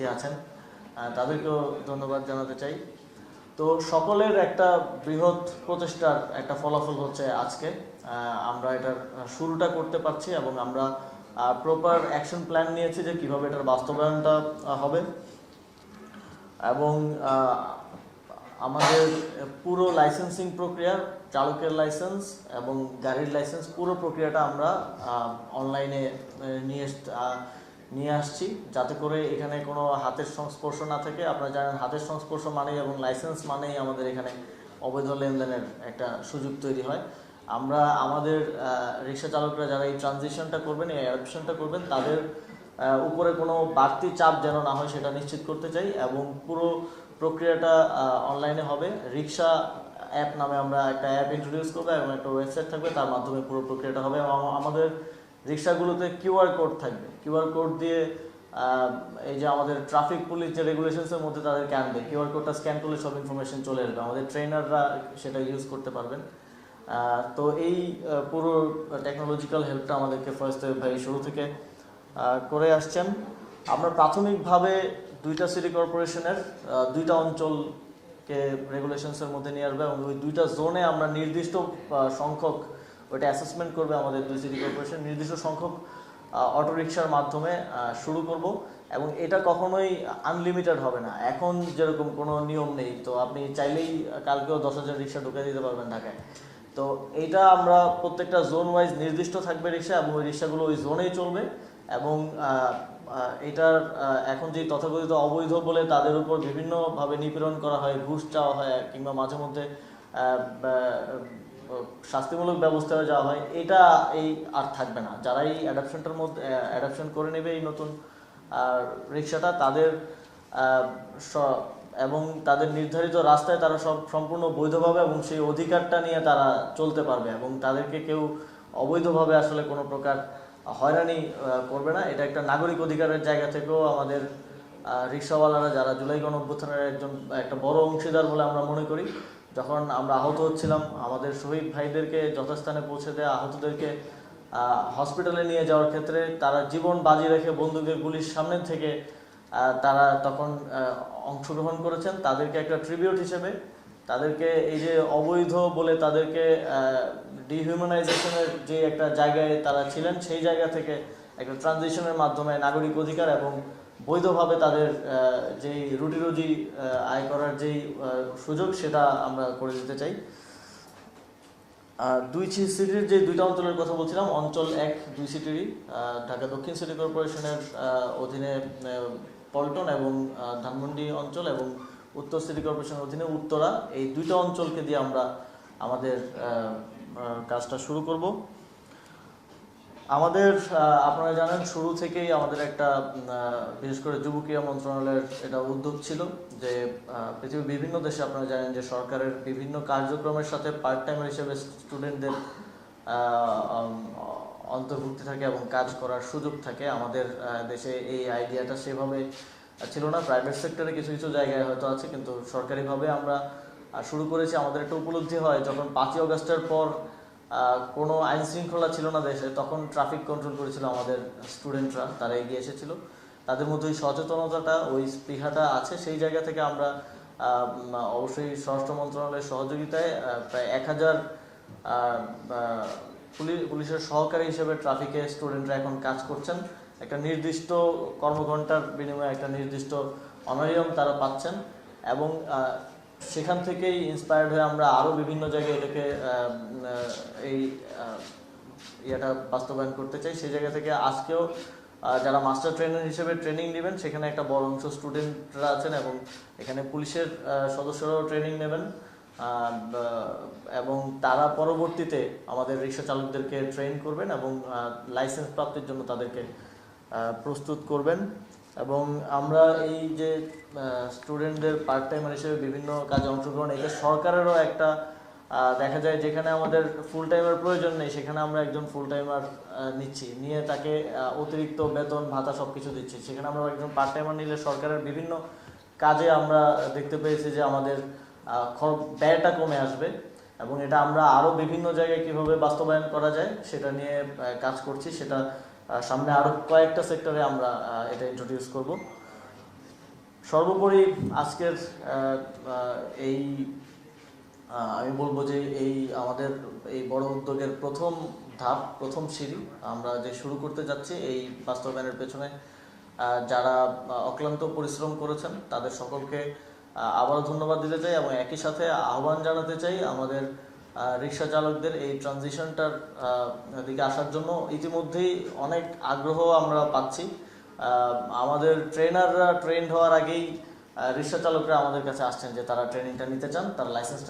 প্রতিনিধি আছেন তাদেরকেও ধন্যবাদ জানাতে চাই। তো সকলের একটা বৃহৎ প্রচেষ্টার একটা ফলাফল হচ্ছে আজকে। আমরা এটার শুরুটা করতে পারছি এবং আমরা প্রপার অ্যাকশন প্ল্যান নিয়েছি যে কীভাবে এটার বাস্তবায়নটা হবে। এবং আমাদের পুরো লাইসেন্সিং প্রক্রিয়া, চালকের লাইসেন্স এবং গাড়ির লাইসেন্স পুরো প্রক্রিয়াটা আমরা অনলাইনে নিয়ে নিয়ে আসছি, যাতে করে এখানে কোনো হাতের সংস্পর্শ না থাকে, আপনারা জানেন হাতের সংস্পর্শ মানেই এবং লাইসেন্স মানেই আমাদের এখানে অবৈধ লেনদেনের একটা সুযোগ তৈরি হয়। আমরা, আমাদের রিক্সা চালকরা যারা এই ট্রানজিশনটা করবেন, এই অ্যাডপশনটা করবেন, তাদের উপরে কোনো বাড়তি চাপ যেন না হয় সেটা নিশ্চিত করতে চাই এবং পুরো প্রক্রিয়াটা অনলাইনে হবে। রিক্সা অ্যাপ নামে আমরা একটা অ্যাপ ইন্ট্রোডিউস করব এবং একটা ওয়েবসাইট থাকবে, তার মাধ্যমে পুরো প্রক্রিয়াটা হবে এবং আমাদের রিক্সাগুলোতে কিউআর কোড থাকবে। কিউআর কোড দিয়ে এই যে আমাদের ট্রাফিক পুলিশ যে রেগুলেশনসের মধ্যে তাদেরকে আনবে কিউআর কোডটা স্ক্যান করলে সব ইনফরমেশন চলে আসবে। আমাদের ট্রেনাররা সেটা ইউজ করতে পারবেন। তো এই পুরো টেকনোলজিক্যাল হেল্পটা আমাদেরকে ফার্স্ট ভাই শুরু থেকে করে আসছেন। আমরা প্রাথমিকভাবে দুইটা সিটি কর্পোরেশনের দুইটা অঞ্চলকে রেগুলেশনসের মধ্যে নিয়ে আসবে এবং ওই দুইটা জোনে আমরা নির্দিষ্ট সংখ্যক ওইটা অ্যাসেসমেন্ট করবে আমাদের দুই সিটি কর্পোরেশন নির্দিষ্ট সংখ্যক অটো রিক্সার মাধ্যমে শুরু করব এবং এটা কখনোই আনলিমিটেড হবে না। এখন যেরকম কোনো নিয়ম নেই, তো আপনি চাইলেই কালকেও দশ হাজার রিক্সা ঢুকে দিতে পারবেন ঢাকায়। তো এইটা আমরা প্রত্যেকটা জোন ওয়াইজ নির্দিষ্ট থাকবে রিক্সা এবং ওই রিক্সাগুলো ওই জোনেই চলবে এবং এটার এখন যে তথাকথিত অবৈধ বলে তাদের উপর বিভিন্নভাবে নিপীড়ন করা হয়, ঘুষ চাওয়া হয়, কিংবা মাঝে মধ্যে শাস্তিমূলক ব্যবস্থা যাওয়া হয় এটা এই আর থাকবে না। যারা এই অ্যাডাপশনটার মধ্যে অ্যাডাপশন করে নেবে এই নতুন আহ, রিক্সাটা তাদের এবং তাদের নির্ধারিত রাস্তায় তারা সব সম্পূর্ণ বৈধভাবে এবং সেই অধিকারটা নিয়ে তারা চলতে পারবে এবং তাদেরকে কেউ অবৈধভাবে আসলে কোনো প্রকার হয়রানি করবে না। এটা একটা নাগরিক অধিকারের জায়গা থেকেও আমাদের রিক্সাওয়ালারা যারা জুলাই গণ অভ্যুত্থানের একজন একটা বড় অংশীদার বলে আমরা মনে করি যখন আমরা আহত হচ্ছিলাম, আমাদের শহীদ ভাইদেরকে যথাস্থানে পৌঁছে দেওয়া আহতদেরকে হসপিটালে নিয়ে যাওয়ার ক্ষেত্রে তারা জীবন বাজি রেখে বন্দুকের গুলির সামনে থেকে তারা তখন অংশগ্রহণ করেছেন। তাদেরকে একটা ট্রিবিউট হিসেবে, তাদেরকে এই যে অবৈধ বলে তাদেরকে ডিহিউম্যানাইজেশনের যে একটা জায়গায় তারা ছিলেন, সেই জায়গা থেকে একটা ট্রানজিশনের মাধ্যমে নাগরিক অধিকার এবং বৈধভাবে তাদের যেই রুটি রুজি আয় করার যেই সুযোগ সেটা আমরা করে দিতে চাই। আহ, দুই সিটির যে দুইটা অঞ্চলের কথা বলছিলাম অঞ্চল এক দুই সিটিরই ঢাকা দক্ষিণ সিটি কর্পোরেশনের অধীনে পল্টন এবং ধানমন্ডি অঞ্চল এবং উত্তর সিটি কর্পোরেশনের অধীনে উত্তরা এই দুইটা অঞ্চলকে দিয়ে আমরা আমাদের কাজটা শুরু করব। আমাদের আপনারা জানেন শুরু থেকেই আমাদের একটা বিশেষ করে যুব মন্ত্রণালয়ের এটা উদ্যোগ ছিল যে পৃথিবীর বিভিন্ন দেশে আপনারা জানেন যে সরকারের বিভিন্ন কার্যক্রমের সাথে পার্ট টাইমার হিসেবে স্টুডেন্টদের অন্তর্ভুক্তি থাকে এবং কাজ করার সুযোগ থাকে। আমাদের দেশে এই আইডিয়াটা সেভাবে ছিল না। প্রাইভেট সেক্টরে কিছু কিছু জায়গায় হয়তো আছে, কিন্তু সরকারিভাবে আমরা শুরু করেছি। আমাদের একটা উপলব্ধি হয় যখন পাঁচই অগস্টের পর কোনো আইন শৃঙ্খলা ছিল না দেশে। তখন ট্রাফিক কন্ট্রোল করেছিল আমাদের স্টুডেন্টরা তারা এগিয়ে এসেছিল। তাদের মধ্যে ওই সচেতনতাটা, ওই স্পৃহাটা আছে। সেই জায়গা থেকে আমরা অবশ্যই স্বরাষ্ট্র মন্ত্রণালয়ের সহযোগিতায় প্রায় এক হাজার পুলিশের সহকারী হিসেবে ট্রাফিকে স্টুডেন্টরা এখন কাজ করছেন। একটা নির্দিষ্ট কর্মঘণ্টার বিনিময়ে একটা নির্দিষ্ট অনারিয়াম তারা পাচ্ছেন। এবং সেখান থেকেই ইন্সপায়ার্ড হয়ে আমরা আরও বিভিন্ন জায়গায় এটাকে এই ইয়েটা বাস্তবায়ন করতে চাই। সেই জায়গা থেকে আজকেও যারা মাস্টার ট্রেনার হিসেবে ট্রেনিং নেবেন, সেখানে একটা বড় অংশ স্টুডেন্টরা আছেন এবং এখানে পুলিশের সদস্যরাও ট্রেনিং নেবেন। এবং তারা পরবর্তীতে আমাদের রিক্সা চালকদেরকে ট্রেন করবেন এবং লাইসেন্স প্রাপ্তির জন্য তাদেরকে প্রস্তুত করবেন। এবং আমরা এই যে স্টুডেন্টদের পার্ট টাইমার হিসেবে বিভিন্ন কাজে অংশগ্রহণ এটা সরকারেরও একটা দেখা যায় যেখানে আমাদের ফুল টাইমের প্রয়োজন নেই, সেখানে আমরা একজন ফুল টাইমার নিচ্ছি। নিয়ে তাকে অতিরিক্ত বেতন, ভাতা সব কিছু দিচ্ছি। সেখানে আমরা একজন পার্ট টাইমার নিলে সরকারের বিভিন্ন কাজে আমরা দেখতে পেয়েছি যে আমাদের ব্যয়টা কমে আসবে এবং এটা আমরা আরও বিভিন্ন জায়গায় কীভাবে বাস্তবায়ন করা যায়, সেটা নিয়ে কাজ করছি। সেটা সামনে আরও কয়েকটা সেক্টরে আমরা এটা ইন্ট্রোডিউস করব। সর্বোপরি আজকের এই আমি বলব যে এই আমাদের এই বড় উদ্যোগের প্রথম ধাপ, প্রথম সিঁড়ি আমরা যে শুরু করতে যাচ্ছি এই বাস্তবায়নের পেছনে যারা অক্লান্ত পরিশ্রম করেছেন, তাদের সকলকে আবারও ধন্যবাদ দিতে চাই এবং একই সাথে আহ্বান জানাতে চাই আমাদের রিক্সা চালকদের এই ট্রানজিশনটার দিকে আসার জন্য ইতিমধ্যেই অনেক আগ্রহ আমরা পাচ্ছি। আমাদের ট্রেনাররা ট্রেন্ড হওয়ার আগেই রিক্সা চালকরা আমাদের কাছে আসছেন যে তারা ট্রেনিংটা নিতে চান, তার লাইসেন্সটা